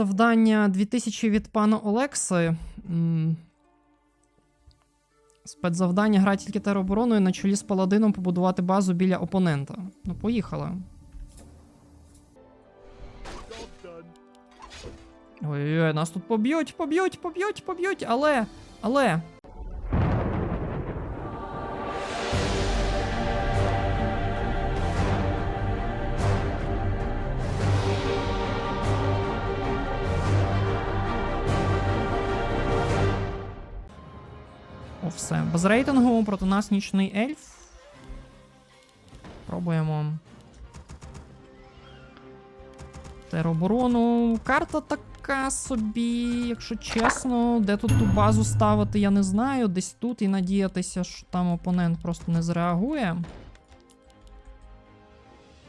Завдання 2000 від пана Олекси. Спецзавдання гра тільки теробороною на чолі з паладином побудувати базу біля опонента. Ну, поїхали. Ой-ой-ой, нас тут поб'ють, поб'ють, поб'ють, поб'ють, але. Але. Все. Без рейтингу проти нас нічний ельф. Пробуємо. Тероборону. Карта така собі, якщо чесно. Де тут ту базу ставити, я не знаю. Десь тут і надіятися, що там опонент просто не зреагує.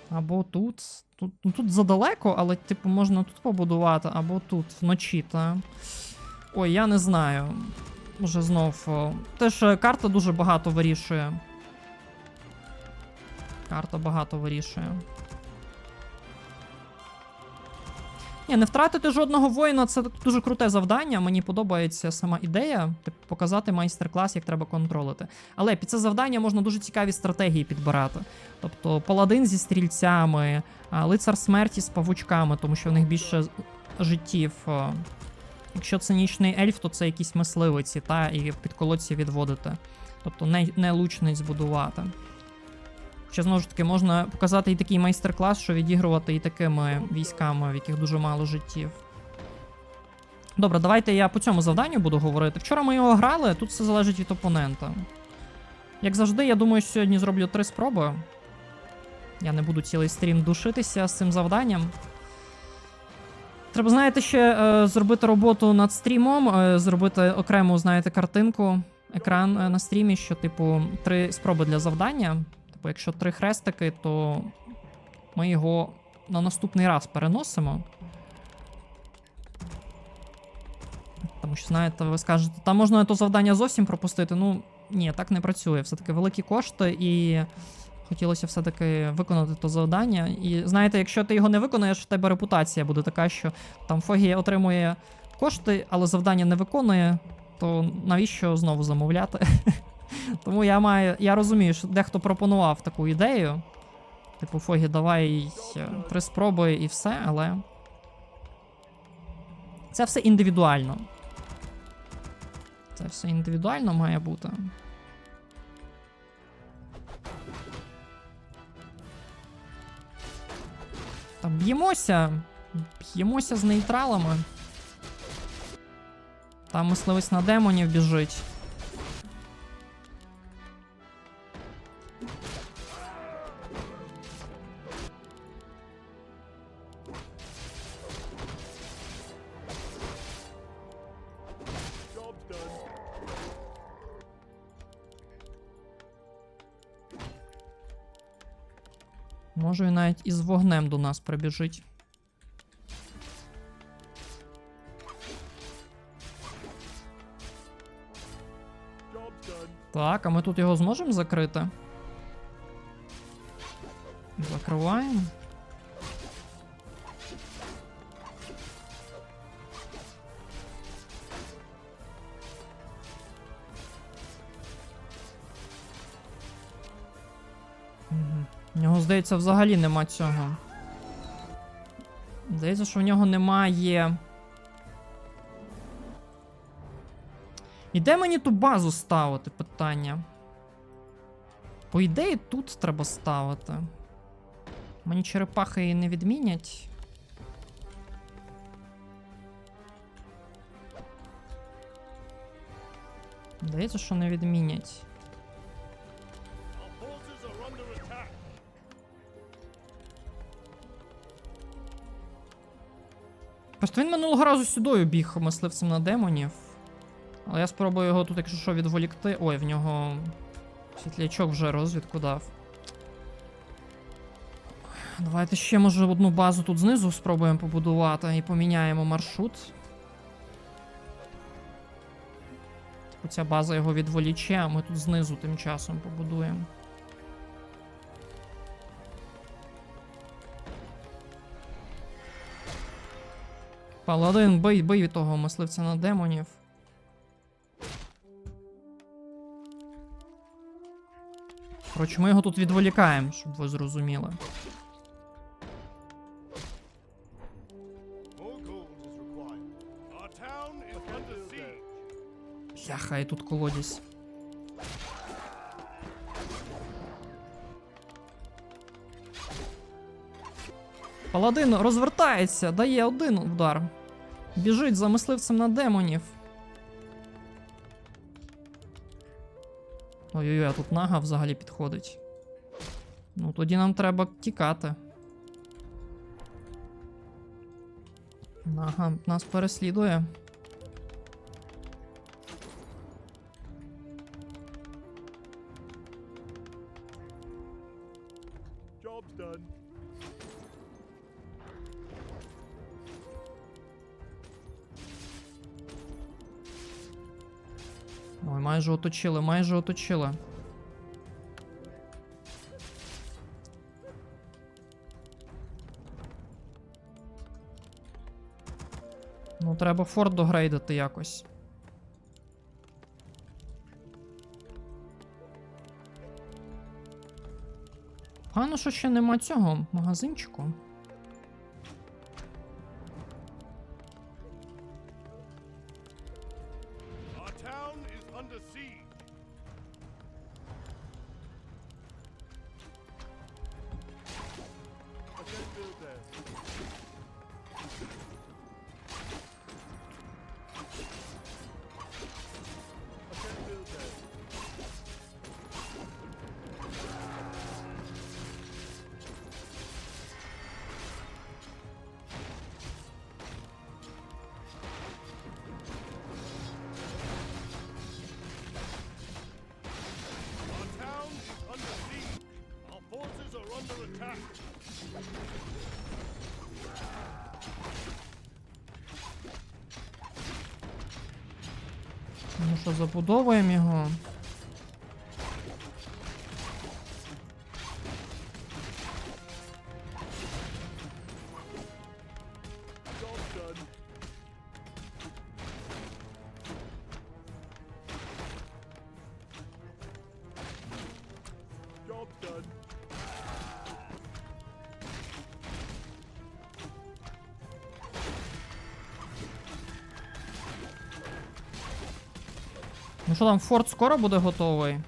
Або тут. Тут, ну, тут задалеко, але, типу, можна тут побудувати, або тут вночі, та. Ой, я не знаю. Може знов. Теж е, карта дуже багато вирішує. Карта багато вирішує. Ні, не втратити жодного воїна це дуже круте завдання. Мені подобається сама ідея, показати майстер-клас, як треба контролити. Але під це завдання можна дуже цікаві стратегії підбирати. Тобто паладин зі стрільцями, лицар смерті з павучками, тому що в них більше життів. Якщо це нічний ельф, то це якісь мисливиці, та і під колодці відводити. Тобто не, не лучниць будувати. Ще знову ж таки, можна показати і такий майстер-клас, що відігрувати і такими військами, в яких дуже мало життів. Добре, давайте я по цьому завданню буду говорити. Вчора ми його грали, тут все залежить від опонента. Як завжди, я думаю, що сьогодні зроблю три спроби. Я не буду цілий стрім душитися з цим завданням. Треба, знаєте, ще е, зробити роботу над стрімом, е, зробити окрему, знаєте, картинку, екран е, на стрімі, що, типу, три спроби для завдання. Типу, якщо три хрестики, то ми його на наступний раз переносимо. Тому що, знаєте, ви скажете, там можна то завдання зовсім пропустити. Ну, ні, так не працює. Все-таки великі кошти і. Хотілося все-таки виконати то завдання. І знаєте, якщо ти його не виконаєш, в тебе репутація буде така, що там Фогі отримує кошти, але завдання не виконує, то навіщо знову замовляти? Тому я маю. Я розумію, що дехто пропонував таку ідею. Типу, Фогі, давай е, три спроби і все, але. Це все індивідуально. Це все індивідуально має бути. Б'ємося. Б'ємося з нейтралами. Там мисливець на демонів біжить. Може, він навіть із вогнем до нас прибіжить. Так, а ми тут його зможемо закрити? Закриваємо. В нього, здається, взагалі нема цього. Здається, що в нього немає. І де мені ту базу ставити питання? По ідеї, тут треба ставити. Мені черепахи її не відмінять. Здається, що не відмінять. Просто він минулого разу сюдою біг мисливцем на демонів. Але я спробую його тут, якщо що, відволікти. Ой, в нього світлячок вже розвідку дав. Давайте ще, може, одну базу тут знизу спробуємо побудувати і поміняємо маршрут. Типу ця база його відволіче, а ми тут знизу тим часом побудуємо. Паладин, бий, бий від того мисливця на демонів. Коротше, ми його тут відволікаємо, щоб ви зрозуміли. Яха, і тут колодязь. Паладин розвертається, дає один удар. Біжить за мисливцем на демонів. Ой-ой-ой, а тут нага взагалі підходить. Ну, тоді нам треба тікати. Нага нас переслідує. Job's done. Майже оточили, майже оточили. Ну, треба форт догрейдити якось. Погано, що ще нема цього магазинчику. Ну що, забудовуємо його. Ну що там, форт скоро буде готовий?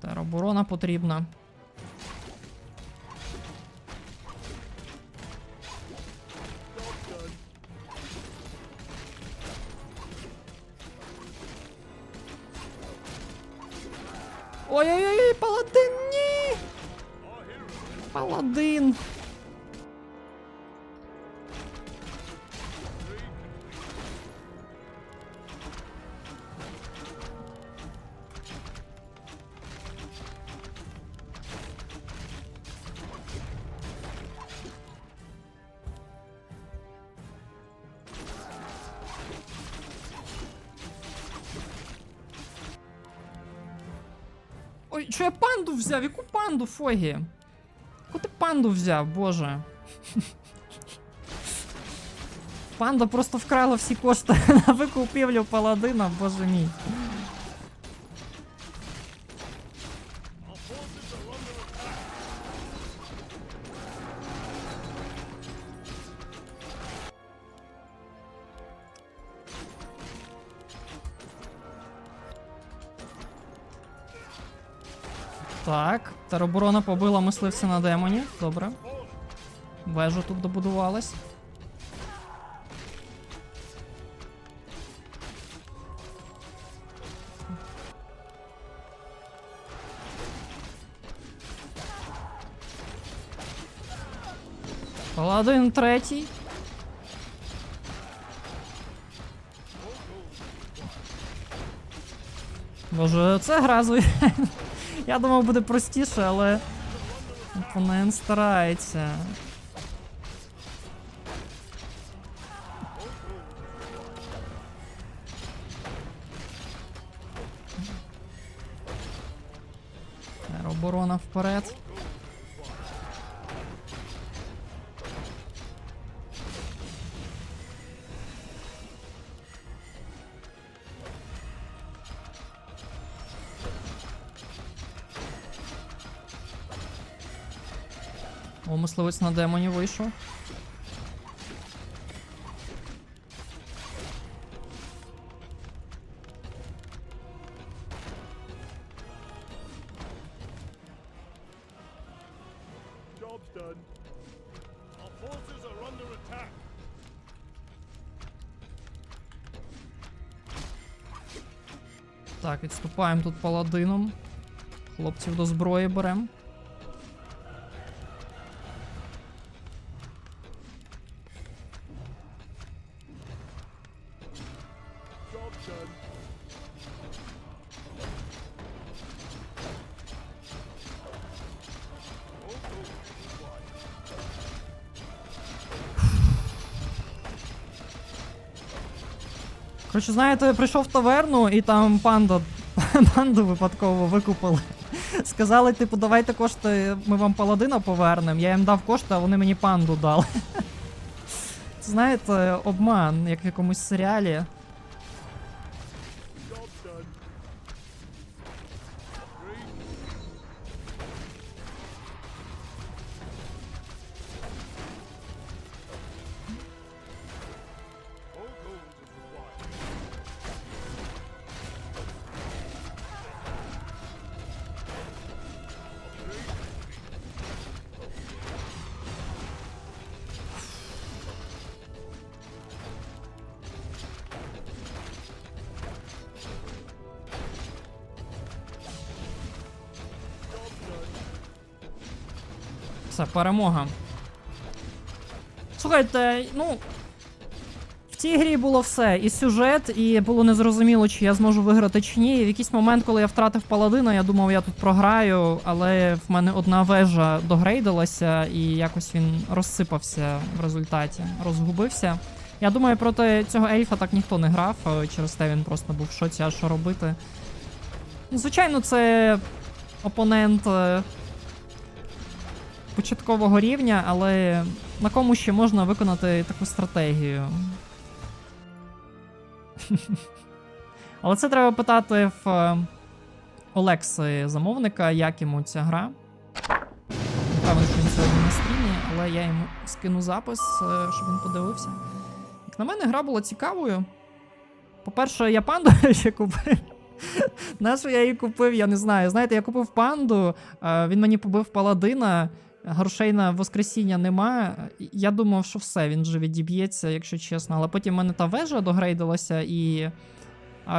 Тероборона потрібна. Ой-ой-ой, паладин, ні! Паладин! Ой, я панду взяв? Яку панду, Фогі? Яку ти панду взяв, боже? Панда просто вкрала всі кошти на викупівлю паладина, боже мій. Так, тероборона побила мисливця на демоні. Добре. Вежа тут добудувалась. Паладин третій. Боже, це гра звичайно. Я думав буде простіше, але опонент старається. Оборона вперед. О, мисливець на демоні вийшов. Так, відступаємо тут паладином. Хлопців до зброї беремо. Коротше, знаєте, я прийшов в таверну і там панда. Панду випадково викупили. Сказали, типу, давайте кошти, ми вам паладина повернемо. Я їм дав кошти, а вони мені панду дали. Знаєте, обман, як в якомусь серіалі. Все, перемога. Слухайте, ну. В цій грі було все. І сюжет, і було незрозуміло, чи я зможу виграти чи ні. І в якийсь момент, коли я втратив паладина, я думав, я тут програю, але в мене одна вежа догрейдилася, і якось він розсипався в результаті, розгубився. Я думаю, проти цього ельфа так ніхто не грав, е, через те він просто був в шоці, а що робити. Звичайно, це опонент. Початкового рівня, але на кому ще можна виконати таку стратегію. але це треба питати в е, Олекси замовника, як йому ця гра. Певно, що він сьогодні на стрімі, але я йому скину запис, е, щоб він подивився. Як на мене, гра була цікавою. По-перше, я панду ще купив. Нащо я її купив, я не знаю. Знаєте, я купив панду, е, він мені побив паладина, грошей на воскресіння нема. Я думав, що все, він вже відіб'ється, якщо чесно. Але потім в мене та вежа догрейдилася, і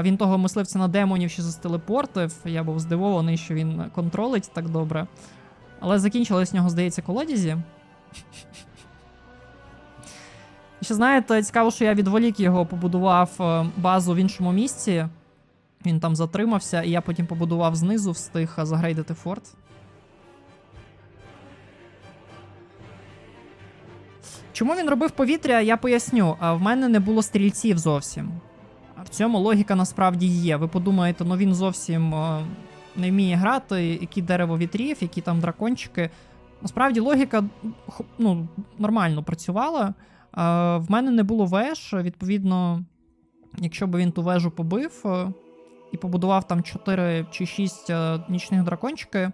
він того мисливця на демонів ще застелепортив. Я був здивований, що він контролить так добре. Але закінчилось в нього, здається, колодязі. Ще знаєте, цікаво, що я відволік його, побудував е, базу в іншому місці. Він там затримався, і я потім побудував знизу, встиг е, загрейдити форт. Чому він робив повітря, я поясню. А в мене не було стрільців зовсім. В цьому логіка насправді є. Ви подумаєте, ну він зовсім е, не вміє грати, які дерево вітрів, які там дракончики. Насправді логіка ну, нормально працювала. Е, в мене не було веж, відповідно, якщо б він ту вежу побив е, і побудував там 4 чи 6 е, нічних дракончики,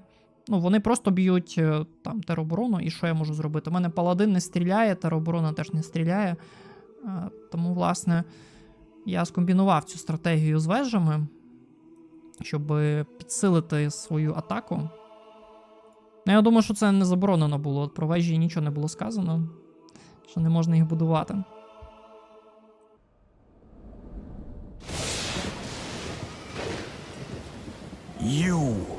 Ну, вони просто б'ють е, там тероборону, і що я можу зробити? У мене паладин не стріляє, тероборона теж не стріляє. Е, Тому, власне, я скомбінував цю стратегію з вежами, щоб підсилити свою атаку. Ну, я думаю, що це не заборонено було. Про вежі нічого не було сказано, що не можна їх будувати. You